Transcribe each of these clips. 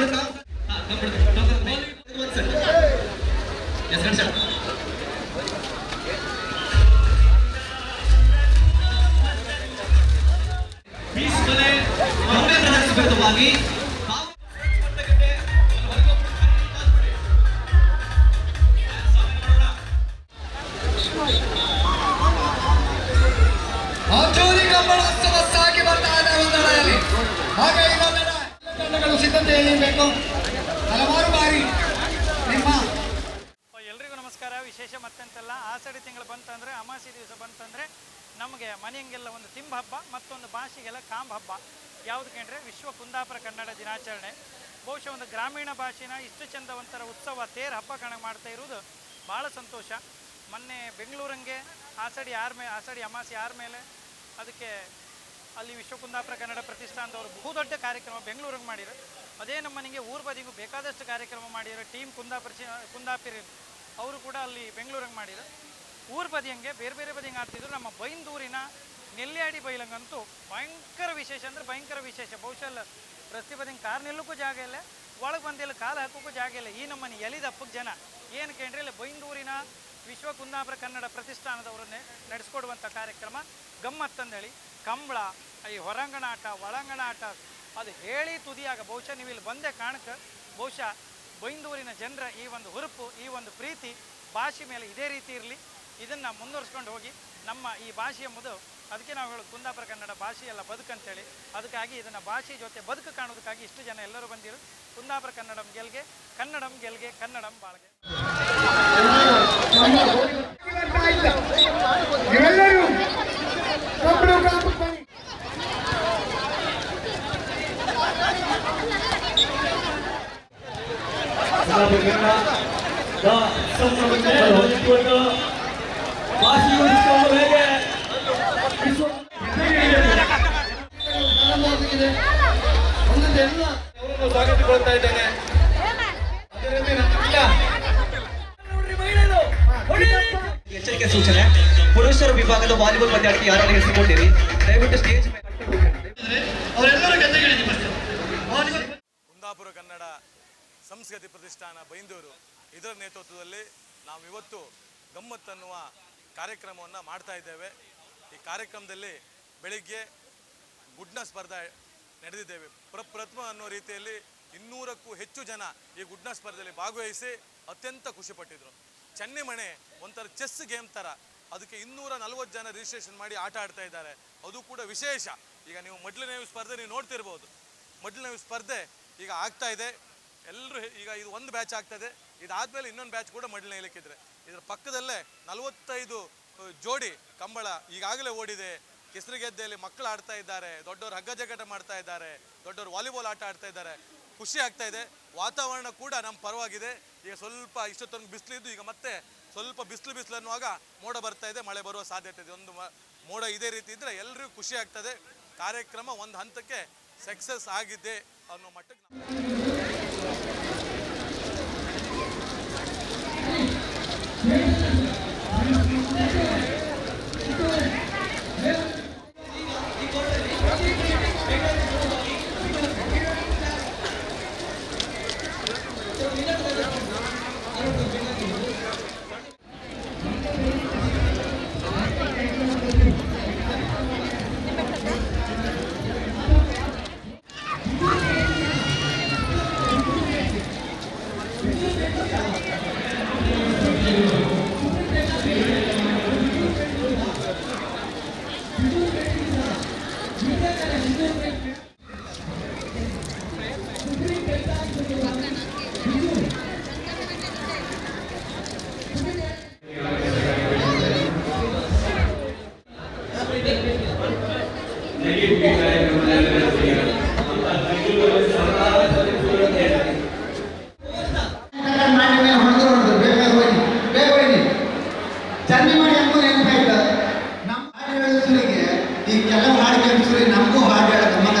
นะครับ ಸಿದ್ಧತೆಯಲ್ಲಿ ಬೇಕು ಹಲವಾರು ಬಾರಿ ನಿಮ್ಮ ಎಲ್ರಿಗೂ ನಮಸ್ಕಾರ. ವಿಶೇಷ ಮತ್ತೆಂತೆಲ್ಲ ಆಸಡಿ ತಿಂಗಳು ಬಂತಂದರೆ ಅಮಾಸಿ ದಿವಸ ಬಂತಂದರೆ ನಮಗೆ ಮನೆಯಂಗೆಲ್ಲ ಒಂದು ತಿಂಬ ಹಬ್ಬ, ಮತ್ತೊಂದು ಭಾಷೆಗೆಲ್ಲ ಕಾಂಬ ಹಬ್ಬ. ಯಾವ್ದು ಅಂದರೆ ವಿಶ್ವ ಕುಂದಾಪುರ ಕನ್ನಡ ದಿನಾಚರಣೆ. ಬಹುಶಃ ಒಂದು ಗ್ರಾಮೀಣ ಭಾಷೆನ ಇಷ್ಟು ಚಂದ ಒಂಥರ ಉತ್ಸವ ತೇರು ಹಬ್ಬ ಕಣ ಮಾಡ್ತಾ ಇರುವುದು ಭಾಳ ಸಂತೋಷ. ಮೊನ್ನೆ ಬೆಂಗಳೂರಂಗೆ ಆಸಡಿ ಆರ ಮೇ ಆಸಡಿ ಅಮಾಸಿ ಆರ ಮೇಲೆ ಅದಕ್ಕೆ ಅಲ್ಲಿ ವಿಶ್ವಕುಂದಾಪುರ ಕನ್ನಡ ಪ್ರತಿಷ್ಠಾನದವರು ಬಹುದೊಡ್ಡ ಕಾರ್ಯಕ್ರಮ ಬೆಂಗಳೂರಿಗೆ ಮಾಡಿದ್ರು ಅದೇ ನಮ್ಮ ನನಗೆ ಊರು ಬದಿಗೂ ಬೇಕಾದಷ್ಟು ಕಾರ್ಯಕ್ರಮ ಮಾಡಿದ್ರು ಟೀಮ್ ಕುಂದಾಪುರ ಕುಂದಾಪಿರ ಅವರು ಕೂಡ ಅಲ್ಲಿ ಬೆಂಗಳೂರಿಗೆ ಮಾಡಿದ್ರು ಊರು ಬದಿಯಂಗೆ ಬೇರೆ ಬೇರೆ ಬದಿಯಂಗೆ ಆಡ್ತಿದ್ರು. ನಮ್ಮ ಬೈಂದೂರಿನ ನೆಲ್ಲಿಯಾಡಿ ಬೈಲಂಗಂತೂ ಭಯಂಕರ ವಿಶೇಷ ಅಂದರೆ ಭಯಂಕರ ವಿಶೇಷ. ಬಹುಶಃ ರಸ್ತೆ ಬದಿಯಂಗೆ ಕಾರ್ ನಿಲ್ಲಕ್ಕೂ ಜಾಗ ಇಲ್ಲ, ಒಳಗೆ ಬಂದಿಲ್ಲ ಕಾಲು ಹಾಕೋಕ್ಕೂ ಜಾಗ ಇಲ್ಲ. ಈ ನಮ್ಮನೆ ಎಲಿದಪ್ಪಗೆ ಜನ. ಏನು ಕೇಳ್ರಿ ಇಲ್ಲಿ ಬೈಂದೂರಿನ ವಿಶ್ವ ಕುಂದಾಪುರ ಕನ್ನಡ ಪ್ರತಿಷ್ಠಾನದವರನ್ನೇ ನಡೆಸ್ಕೊಡುವಂಥ ಕಾರ್ಯಕ್ರಮ ಗಮ್ಮತ್ತಂದೇಳಿ ಕಂಬಳ, ಈ ಹೊರಾಂಗಣ ಆಟ ಒಳಾಂಗಣ ಆಟ ಅದು ಹೇಳಿ ತುದಿಯಾಗ. ಬಹುಶಃ ನೀವು ಇಲ್ಲಿ ಬಂದೆ ಕಾಣಕ್ಕೆ ಬಹುಶಃ ಬೈಂದೂರಿನ ಜನರ ಈ ಒಂದು ಹುರುಪು, ಈ ಒಂದು ಪ್ರೀತಿ ಭಾಷೆ ಮೇಲೆ ಇದೇ ರೀತಿ ಇರಲಿ. ಇದನ್ನು ಮುಂದುವರಿಸ್ಕೊಂಡು ಹೋಗಿ ನಮ್ಮ ಈ ಭಾಷೆ ಎಂಬುದು, ಅದಕ್ಕೆ ನಾವು ಹೇಳೋದು ಕುಂದಾಪುರ ಕನ್ನಡ ಭಾಷೆ ಎಲ್ಲ ಬದುಕಂತೇಳಿ ಅದಕ್ಕಾಗಿ ಇದನ್ನು ಭಾಷೆ ಜೊತೆ ಬದುಕು ಕಾಣೋದಕ್ಕಾಗಿ ಇಷ್ಟು ಜನ ಎಲ್ಲರೂ ಬಂದಿರು. ಕುಂದಾಪುರ ಕನ್ನಡಂ ಗೆಲ್ಗೆ ಕನ್ನಡಂ ಗೆಲ್ಗೆ, ಕನ್ನಡಂ ಬಾಳ್ಗೆ ಬರ್ತಾ ಇಲ್ಲ ನೀವೆಲ್ಲರೂ ಕಂಬಳು ಕಾಪು ಬನ್ನಿ ಪ್ರಾರಂಭವಾಗಿದೆ ಒಂದೊಂದೆಲ್ಲ ಅವರನ್ನು ಸ್ವಾಗತಿಸ್ಕೊಳ್ತಾ ಇದ್ದೇನೆ ಅದೇ ರೀತಿ ನಮ್ಮ ಇಲ್ಲ ಎಚ್ಚರಿಕೆ ಸೂಚನೆ. ಪುರುಷರ ವಿಭಾಗದ ವಾಲಿಬಾಲ್ ಪಂದ್ಯಾಟಕ್ಕೆ ಯಾರನ್ನು ಹೆಸರುಕೊಂಡಿರಿ ದಯವಿಟ್ಟು ಸ್ಟೇಜ್ ಮೇಲೆ ಕುಂದಾಪುರ ಕನ್ನಡ ಸಂಸ್ಕೃತಿ ಪ್ರತಿಷ್ಠಾನ ಬೈಂದೂರು. ಇದರ ನೇತೃತ್ವದಲ್ಲಿ ನಾವು ಇವತ್ತು ಗಮ್ಮತ್ ಅನ್ನುವ ಕಾರ್ಯಕ್ರಮವನ್ನು ಮಾಡ್ತಾ ಇದ್ದೇವೆ. ಈ ಕಾರ್ಯಕ್ರಮದಲ್ಲಿ ಬೆಳಿಗ್ಗೆ ಗುಡ್ನ ಸ್ಪರ್ಧೆ ನಡೆದಿದ್ದೇವೆ. ಪ್ರಪ್ರಥಮ ಅನ್ನೋ ರೀತಿಯಲ್ಲಿ ಇನ್ನೂರಕ್ಕೂ ಹೆಚ್ಚು ಜನ ಈ ಗುಡ್ನ ಸ್ಪರ್ಧೆಯಲ್ಲಿ ಭಾಗವಹಿಸಿ ಅತ್ಯಂತ ಖುಷಿಪಟ್ಟಿದ್ರು ಚೆನ್ನಿಮಣೆ ಒಂಥರ ಚೆಸ್ ಗೇಮ್ ಥರ ಅದಕ್ಕೆ ಇನ್ನೂರ ನಲವತ್ತು ಜನ ರಿಜಿಸ್ಟ್ರೇಷನ್ ಮಾಡಿ ಆಟ ಆಡ್ತಾ ಇದ್ದಾರೆ. ಅದು ಕೂಡ ವಿಶೇಷ. ಈಗ ನೀವು ಮೊದಲನೇ ಸ್ಪರ್ಧೆ ನೀವು ನೋಡ್ತಿರ್ಬೋದು. ಮೊದಲನೇ ಸ್ಪರ್ಧೆ ಈಗ ಆಗ್ತಾ ಇದೆ. ಎಲ್ಲರೂ ಈಗ ಇದು ಒಂದು ಬ್ಯಾಚ್ ಆಗ್ತದೆ. ಇದಾದ್ಮೇಲೆ ಇನ್ನೊಂದು ಬ್ಯಾಚ್ ಕೂಡ ಮೊದಲನೇ ಇಲಿಕ್ಕಿದ್ರೆ ಇದರ ಪಕ್ಕದಲ್ಲೇ ನಲವತ್ತೈದು ಜೋಡಿ ಕಂಬಳ ಈಗಾಗಲೇ ಓಡಿದೆ. ಕೆಸರು ಗೆದ್ದೆಯಲ್ಲಿ ಮಕ್ಕಳು ಆಡ್ತಾ ಇದ್ದಾರೆ. ದೊಡ್ಡವರು ಹಗ್ಗ ಜಗಟ ಮಾಡ್ತಾ ಇದ್ದಾರೆ. ದೊಡ್ಡವರು ವಾಲಿಬಾಲ್ ಆಟ ಆಡ್ತಾ ಇದ್ದಾರೆ. ಖುಷಿ ಆಗ್ತಾ ಇದೆ. ವಾತಾವರಣ ಕೂಡ ನಮ್ಮ ಪರವಾಗಿದೆ. ಈಗ ಸ್ವಲ್ಪ ಇಷ್ಟೊತ್ತೊಂದು ಬಿಸಿಲಿದ್ದು ಈಗ ಮತ್ತೆ ಸ್ವಲ್ಪ ಬಿಸಿಲು ಬಿಸಿಲು ಅನ್ನುವಾಗ ಮೋಡ ಬರ್ತಾ ಇದೆ. ಮಳೆ ಬರುವ ಸಾಧ್ಯತೆ ಇದೆ. ಒಂದು ಮೋಡ ಇದೇ ರೀತಿ ಇದ್ದರೆ ಎಲ್ಲರಿಗೂ ಖುಷಿ ಆಗ್ತದೆ. ಕಾರ್ಯಕ್ರಮ ಒಂದು ಹಂತಕ್ಕೆ ಸಕ್ಸಸ್ ಆಗಿದೆ ಅನ್ನೋ ಮಟ್ಟಕ್ಕೆ ಕೆಲವು ಹಾಡು ನಮಗೂ ಹಾಡು ಹೇಳೋದು ಮಗ.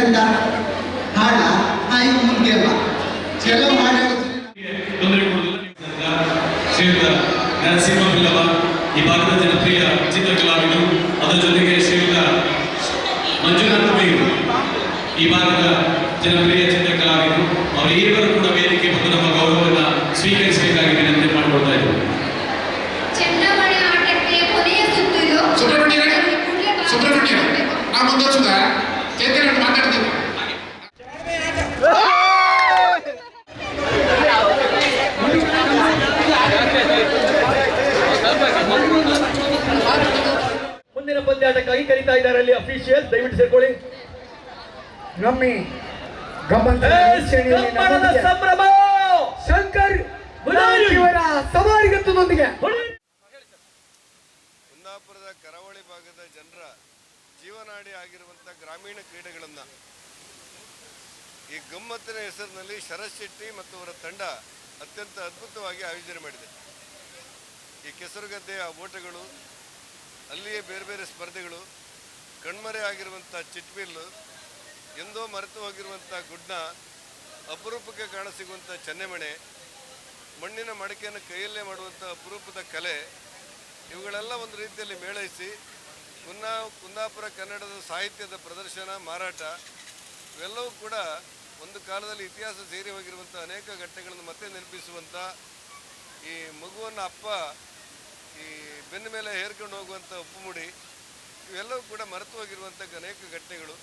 ಎಂತ? ಹಾಡ? ಈಗ ಮುಂದೆ ಅಲ್ಲ ಕೆಲವು ಹಾಡು ಹೇಳಿಸ್ರಿ ಈ ಭಾಗದ ಜನಪ್ರಿಯ ಚಿತ್ರಕಲಾವಿದರು, ಅದರ ಜೊತೆಗೆ ಶ್ರೀಯುತ ಮಂಜುನಾಥ ಬೈರು ಈ ಭಾಗದ ಜನಪ್ರಿಯ ಚಿತ್ರಕಲಾವಿದರು ಅವರು ಇರುವರು ಕೂಡ ವೇದಿಕೆ ಬಂದು ನಮ್ಮ ಗೌರವವನ್ನು ಸ್ವೀಕರಿಸಬೇಕು ಮುಂದುವರ್ಸುದ ಚೈತನ್ಯ ಮಾತಾಡ್ತೀನಿ. ಮುಂದಿನ ಪಂದ್ಯಾಟಕ್ಕಾಗಿ ಕರೀತಾ ಇದ್ದಾರೆ ಅಲ್ಲಿ ಅಫಿಷಿಯಲ್ ದಯವಿಟ್ಟು ಸೇರ್ಕೊಳ್ಳಿ. ಗಮ್ಮನದ ಸಂಭ್ರಮ! ಶಂಕರ್ ಇವರ ಸವಾರಿಗತ್ತದೊಂದಿಗೆ ಕುಂದಾಪುರದ ಕರಾವಳಿ ಭಾಗದ ಜನರ ಜೀವನಾಡಿ ಆಗಿರುವಂಥ ಗ್ರಾಮೀಣ ಕ್ರೀಡೆಗಳನ್ನು ಈ ಗಮ್ಮತ್ತಿನ ಹೆಸರಿನಲ್ಲಿ ಶರತ್ ಶೆಟ್ಟಿ ಮತ್ತು ಅವರ ತಂಡ ಅತ್ಯಂತ ಅದ್ಭುತವಾಗಿ ಆಯೋಜನೆ ಮಾಡಿದೆ. ಈ ಕೆಸರುಗದ್ದೆಯ ಓಟಗಳು, ಅಲ್ಲಿಯೇ ಬೇರೆ ಬೇರೆ ಸ್ಪರ್ಧೆಗಳು, ಕಣ್ಮರೆ ಆಗಿರುವಂಥ ಚಿಟ್ಬಿಲ್ಲು ಎಂದೋ ಮರೆತು ಹೋಗಿರುವಂಥ ಗುಡ್ನ ಅಪರೂಪಕ್ಕೆ ಕಾಣಸಿಗುವಂಥ ಚೆನ್ನೆಮಣೆ, ಮಣ್ಣಿನ ಮಡಕೆಯನ್ನು ಕೈಯಲ್ಲೇ ಮಾಡುವಂಥ ಅಪರೂಪದ ಕಲೆ, ಇವುಗಳೆಲ್ಲ ಒಂದು ರೀತಿಯಲ್ಲಿ ಮೇಳೈಸಿ ಕುನ್ನಾ ಕುಂದಾಪುರ ಕನ್ನಡದ ಸಾಹಿತ್ಯದ ಪ್ರದರ್ಶನ, ಮಾರಾಟ, ಇವೆಲ್ಲವೂ ಕೂಡ ಒಂದು ಕಾಲದಲ್ಲಿ ಇತಿಹಾಸ ಸೇರಿ ಹೋಗಿರುವಂಥ ಅನೇಕ ಘಟನೆಗಳನ್ನು ಮತ್ತೆ ನೆನಪಿಸುವಂಥ ಈ ಮಗುವನ್ನು ಅಪ್ಪ ಈ ಬೆನ್ನ ಮೇಲೆ ಹೇರ್ಕೊಂಡು ಹೋಗುವಂಥ ಉಪ್ಪುಮುಡಿ, ಇವೆಲ್ಲವೂ ಕೂಡ ಮರೆತು ಹೋಗಿರುವಂಥ ಅನೇಕ ಘಟನೆಗಳು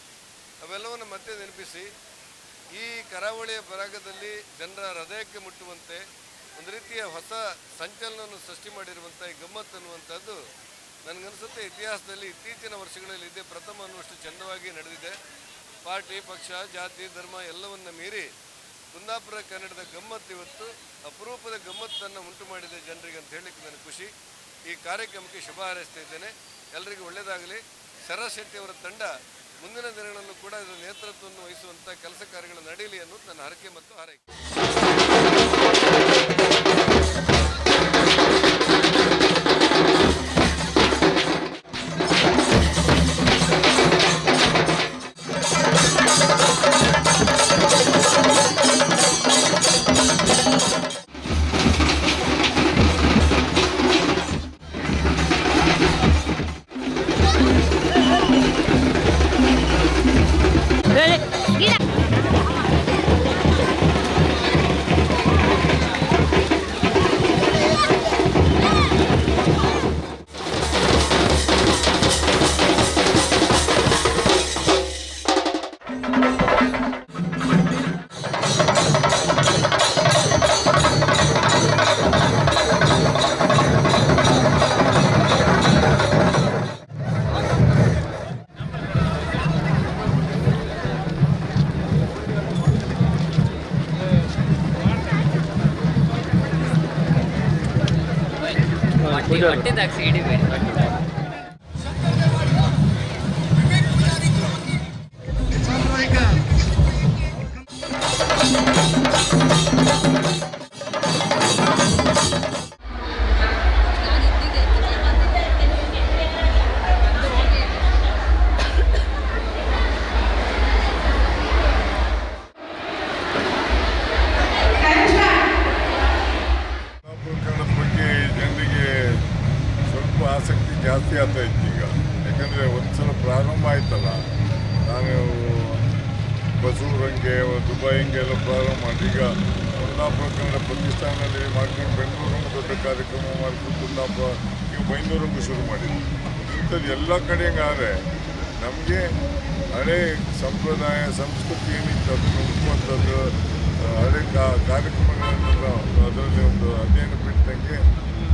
ಅವೆಲ್ಲವನ್ನು ಮತ್ತೆ ನೆನಪಿಸಿ, ಈ ಕರಾವಳಿಯ ಭಾಗದಲ್ಲಿ ಜನರ ಹೃದಯಕ್ಕೆ ಮುಟ್ಟುವಂತೆ ಒಂದು ರೀತಿಯ ಹೊಸ ಸಂಚಲನವನ್ನು ಸೃಷ್ಟಿ ಮಾಡಿರುವಂಥ ಈ ಗಮ್ಮತ್ತು ಅನ್ನುವಂಥದ್ದು ನನಗನ್ಸುತ್ತೆ ಇತಿಹಾಸದಲ್ಲಿ ಇತ್ತೀಚಿನ ವರ್ಷಗಳಲ್ಲಿ ಇದೇ ಪ್ರಥಮ ಅನ್ನುವಷ್ಟು ಚಂದವಾಗಿ ನಡೆದಿದೆ. ಪಾರ್ಟಿ, ಪಕ್ಷ, ಜಾತಿ, ಧರ್ಮ ಎಲ್ಲವನ್ನ ಮೀರಿ ಕುಂದಾಪುರ ಕನ್ನಡದ ಗಮ್ಮತ್ತು ಇವತ್ತು ಅಪರೂಪದ ಗಮ್ಮತ್ತನ್ನು ಉಂಟು ಮಾಡಿದೆ ಜನರಿಗೆ ಅಂತ ಹೇಳಿಕ್ಕೆ ನನಗೆ ಖುಷಿ. ಈ ಕಾರ್ಯಕ್ರಮಕ್ಕೆ ಶುಭ ಹಾರೈಸ್ತಾ ಇದ್ದೇನೆ. ಎಲ್ಲರಿಗೂ ಒಳ್ಳೆಯದಾಗಲಿ ಶೆಟ್ಟಿ ಅವರ ತಂಡ ಮುಂದಿನ ದಿನಗಳಲ್ಲೂ ಕೂಡ ಇದರ ನೇತೃತ್ವವನ್ನು ವಹಿಸುವಂಥ ಕೆಲಸ ಕಾರ್ಯಗಳು ನಡೆಯಲಿ ಅನ್ನೋದು ನನ್ನ ಹರಕೆ ಮತ್ತು ಹಾರೈಕೆ. వట్టి వట్టి దాకా పెట్టి ಬೈಂದೂರಂಗೂ ಶುರು ಮಾಡಿದ್ವಿ ಇಂಥದ್ದು ಎಲ್ಲ ಕಡೆ ಆದರೆ ನಮಗೆ ಹಳೆ ಸಂಪ್ರದಾಯ, ಸಂಸ್ಕೃತಿ ಏನಿತ್ತು ಅದನ್ನು ಉಳಿಸುವಂಥದ್ದು ಹಳೆ ಕಾ, ಕಾರ್ಯಕ್ರಮಗಳನ್ನೆಲ್ಲ ಅದರಲ್ಲಿ ಒಂದು ಅಧ್ಯಯನ ಬಿಟ್ಟಂಗೆ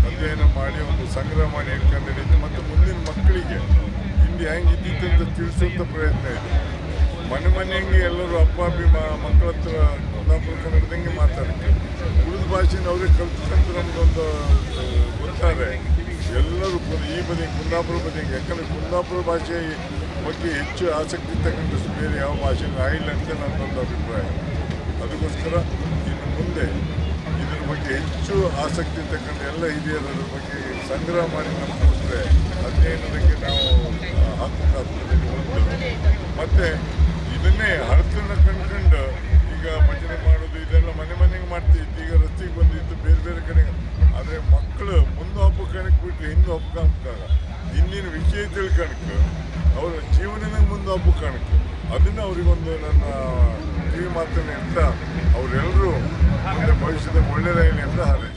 ಅಧ್ಯಯನ ಮಾಡಿ ಒಂದು ಸಂಗ್ರಹ ಮಾಡಿ ಇಟ್ಕೊಂಡು ಹಿಡಿದು ಮತ್ತು ಮುಂದಿನ ಮಕ್ಕಳಿಗೆ ಹಿಂದೆ ಹೆಂಗಿದ್ದಿತ್ತು ಅಂತ ತಿಳಿಸುವಂಥ ಪ್ರಯತ್ನ ಇದೆ. ಮನೆ ಮನೆಗೆ ಎಲ್ಲರೂ ಅಪ್ಪ ಅಪ್ಪಿ ಮಕ್ಕಳ ಹತ್ರ ಕುಂದಾಪುರ ಕನ್ನಡದಂಗೆ ಮಾತಾಡ್ತೀವಿ ಉಳಿದ ಭಾಷೆನ ಅವ್ರಿಗೆ ಕಲ್ತ್ಕೊಂತ ನಮ್ದೊಂದು ಗೊತ್ತಾರೆ ಎಲ್ಲರೂ ಕು- ಈ ಬದಿ ಕುಂದಾಪುರ ಬದಿಗೆ. ಯಾಕಂದರೆ ಕುಂದಾಪುರ ಭಾಷೆ ಬಗ್ಗೆ ಹೆಚ್ಚು ಆಸಕ್ತಿ ತಗೊಂಡು ಬೇರೆ ಯಾವ ಭಾಷೆನೂ ಆಗಿಲ್ಲ ಅಂತ ನನ್ನೊಂದು ಅಭಿಪ್ರಾಯ. ಅದಕ್ಕೋಸ್ಕರ ಇನ್ನು ಮುಂದೆ ಇದ್ರ ಬಗ್ಗೆ ಹೆಚ್ಚು ಆಸಕ್ತಿ ತಗೊಂಡು ಎಲ್ಲ ಹಿರಿಯರ ಬಗ್ಗೆ ಸಂಗ್ರಹ ಮಾಡಿ ನಮ್ಗೆ ಕೊಟ್ಟರೆ ಅಧ್ಯಯನದಕ್ಕೆ ನಾವು ಆತ್ಮಕಾತ್ಮದಲ್ಲಿ ಒಂದು ಮತ್ತು ಇದನ್ನೇ ಹಳತನ್ನ ಕಂಡ್ಕೊಂಡು ಈಗ ಭಜನೆ ಮಾಡೋದು ಇದೆಲ್ಲ ಮನೆ ಮನೆಗೆ ಮಾಡ್ತಿತ್ತು ಈಗ ರಸ್ತೆಗೆ ಬಂದಿತ್ತು ಬೇರೆ ಬೇರೆ ಕಡೆ. ಆದರೆ ಮಕ್ಕಳು ಮುಂದೆ ಹಬ್ಬಕ್ಕಣಕ್ಕೆ ಬಿಟ್ಟು ಹಿಂದೆ ಹಬ್ಬಕ್ಕಾಗ ಜೀವನನೇ ಮುಂದೆ ಅದನ್ನ ಅವರಿಗೊಂದು ನನ್ನ ಕಿವಿ ಮಾತನ್ನು ಅಂತ ಅವರೆಲ್ಲರೂ ಭವಿಷ್ಯದ ಒಳ್ಳೆಯದಾಗಲಿ ಅಂತ ಹಾರೈಸ್ತೀನಿ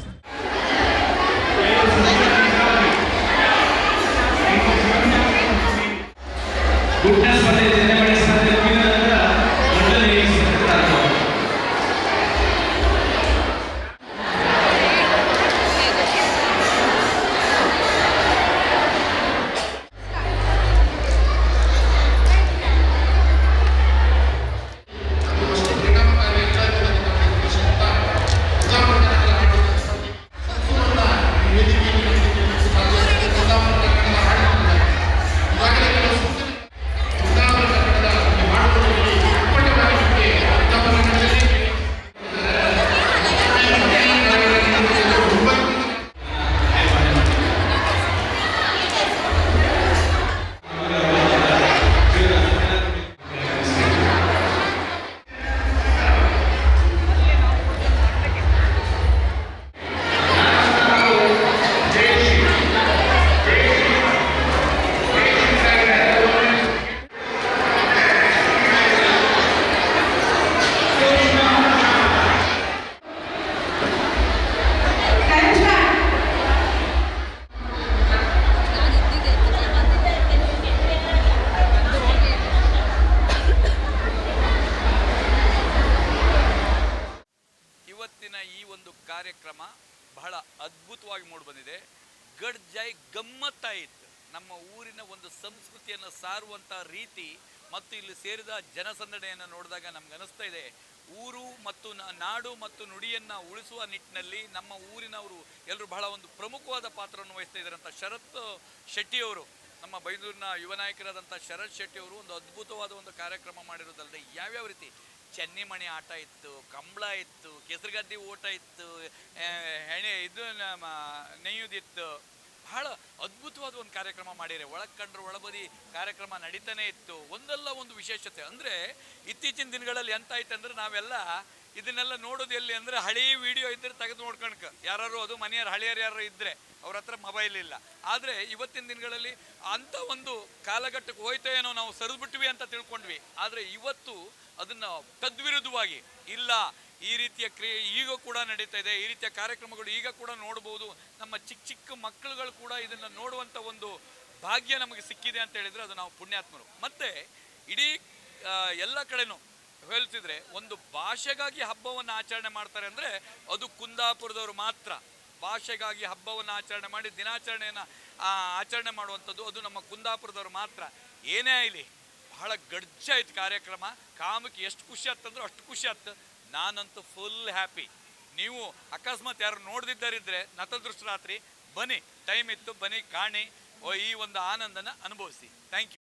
ಬಹಳ ಮೂಡ್ ಬಂದಿದೆ. ಗಡ್ಜಾಯ್ ಗಮ್ಮತ್ತಾಯಿತು. ನಮ್ಮ ಊರಿನ ಒಂದು ಸಂಸ್ಕೃತಿಯನ್ನು ಸಾರುವಂಥ ರೀತಿ ಮತ್ತು ಇಲ್ಲಿ ಸೇರಿದ ಜನಸಂದಣೆಯನ್ನು ನೋಡಿದಾಗ ನಮ್ಗೆ ಅನಿಸ್ತಾ ಇದೆ. ಊರು ಮತ್ತು ನಾಡು ಮತ್ತು ನುಡಿಯನ್ನು ಉಳಿಸುವ ನಿಟ್ಟಿನಲ್ಲಿ ನಮ್ಮ ಊರಿನವರು ಎಲ್ಲರೂ ಬಹಳ ಒಂದು ಪ್ರಮುಖವಾದ ಪಾತ್ರವನ್ನು ವಹಿಸ್ತಾ ಇದ್ದಾರೆ ಅಂತ ಶರತ್ ಶೆಟ್ಟಿಯವರು ನಮ್ಮ ಬೈದೂರಿನ ಯುವ ನಾಯಕರಾದಂಥ ಶರತ್ ಶೆಟ್ಟಿಯವರು ಒಂದು ಅದ್ಭುತವಾದ ಒಂದು ಕಾರ್ಯಕ್ರಮ ಮಾಡಿರೋದಲ್ಲದೆ ಯಾವ್ಯಾವ ರೀತಿ? ಚೆನ್ನಿಮಣಿ ಆಟ ಇತ್ತು, ಕಂಬಳ ಇತ್ತು, ಕೆಸರುಗದ್ದೆ ಓಟ ಇತ್ತು ಹೆಣೆ ಇದು ನೆಯ್ಯುದಿತ್ತು ಬಹಳ ಅದ್ಭುತವಾದ ಒಂದು ಕಾರ್ಯಕ್ರಮ ಮಾಡಿದರೆ ಒಳಗೆ ಕಂಡ್ರೆ ಒಳಬದಿ ಕಾರ್ಯಕ್ರಮ ನಡೀತಾನೆ ಇತ್ತು. ಒಂದಲ್ಲ ಒಂದು ವಿಶೇಷತೆ ಅಂದರೆ ಇತ್ತೀಚಿನ ದಿನಗಳಲ್ಲಿ ಎಂತ ಆಯ್ತು ಅಂದ್ರೆ ನಾವೆಲ್ಲ ಇದನ್ನೆಲ್ಲ ನೋಡೋದು ಎಲ್ಲಿ ಅಂದರೆ ಹಳಿ ವಿಡಿಯೋ ಇದ್ರೆ ತೆಗೆದು ನೋಡ್ಕಣಕ. ಯಾರು ಅದು ಮನೆಯವ್ರು ಹಳೆಯರು ಯಾರು ಇದ್ದರೆ ಅವ್ರ ಹತ್ರ ಮೊಬೈಲ್ ಇಲ್ಲ. ಆದರೆ ಇವತ್ತಿನ ದಿನಗಳಲ್ಲಿ ಅಂಥ ಒಂದು ಕಾಲಘಟ್ಟಕ್ಕೆ ಹೋಯ್ತೋ ಏನೋ ನಾವು ಸರಿದ್ಬಿಟ್ವಿ ಅಂತ ತಿಳ್ಕೊಂಡ್ವಿ. ಆದರೆ ಇವತ್ತು ಅದನ್ನು ತದ್ವಿರುದ್ಧವಾಗಿ, ಇಲ್ಲ, ಈ ರೀತಿಯ ಕ್ರಿಯೆ ಈಗ ಕೂಡ ನಡೀತಾ ಇದೆ ಈ ರೀತಿಯ ಕಾರ್ಯಕ್ರಮಗಳು ಈಗ ಕೂಡ ನೋಡ್ಬೋದು, ನಮ್ಮ ಚಿಕ್ಕ ಚಿಕ್ಕ ಮಕ್ಕಳುಗಳು ಕೂಡ ಇದನ್ನು ನೋಡುವಂಥ ಒಂದು ಭಾಗ್ಯ ನಮಗೆ ಸಿಕ್ಕಿದೆ ಅಂತ ಹೇಳಿದ್ರೆ ಅದು ನಾವು ಪುಣ್ಯಾತ್ಮರು. ಮತ್ತು, ಇಡೀ ಎಲ್ಲ ಕಡೆನೂ ಹೇಳ್ತಿದ್ರೆ ಒಂದು ಭಾಷೆಗಾಗಿ ಹಬ್ಬವನ್ನು ಆಚರಣೆ ಮಾಡ್ತಾರೆ ಅಂದರೆ ಅದು ಕುಂದಾಪುರದವರು ಮಾತ್ರ. ಭಾಷೆಗಾಗಿ ಹಬ್ಬವನ್ನು ಆಚರಣೆ ಮಾಡಿ ದಿನಾಚರಣೆಯನ್ನು ಆಚರಣೆ ಮಾಡುವಂಥದ್ದು ಅದು ನಮ್ಮ ಕುಂದಾಪುರದವರು ಮಾತ್ರ. ಏನೇ ಆಗಲಿ ಬಹಳ ಗಡ್ಜ ಆಯ್ತು ಕಾರ್ಯಕ್ರಮ. ಕಾಮಕ್ಕೆ ಎಷ್ಟು ಖುಷಿ ಆಗ್ತಂದ್ರೆ ಅಷ್ಟು ಖುಷಿ ಆಯ್ತು ನಾನಂತೂ ಫುಲ್ ಹ್ಯಾಪಿ ನೀವು ಅಕಸ್ಮಾತ್ ಯಾರು ನೋಡ್ದಿದ್ದರಿದ್ರೆ ನತದೃಷ್ಟ ರಾತ್ರಿ ಬನ್ನಿ ಟೈಮ್ ಇತ್ತು, ಬನ್ನಿ, ಕಾಣಿ ಈ ಒಂದು ಆನಂದನ ಅನುಭವಿಸಿ. Thank you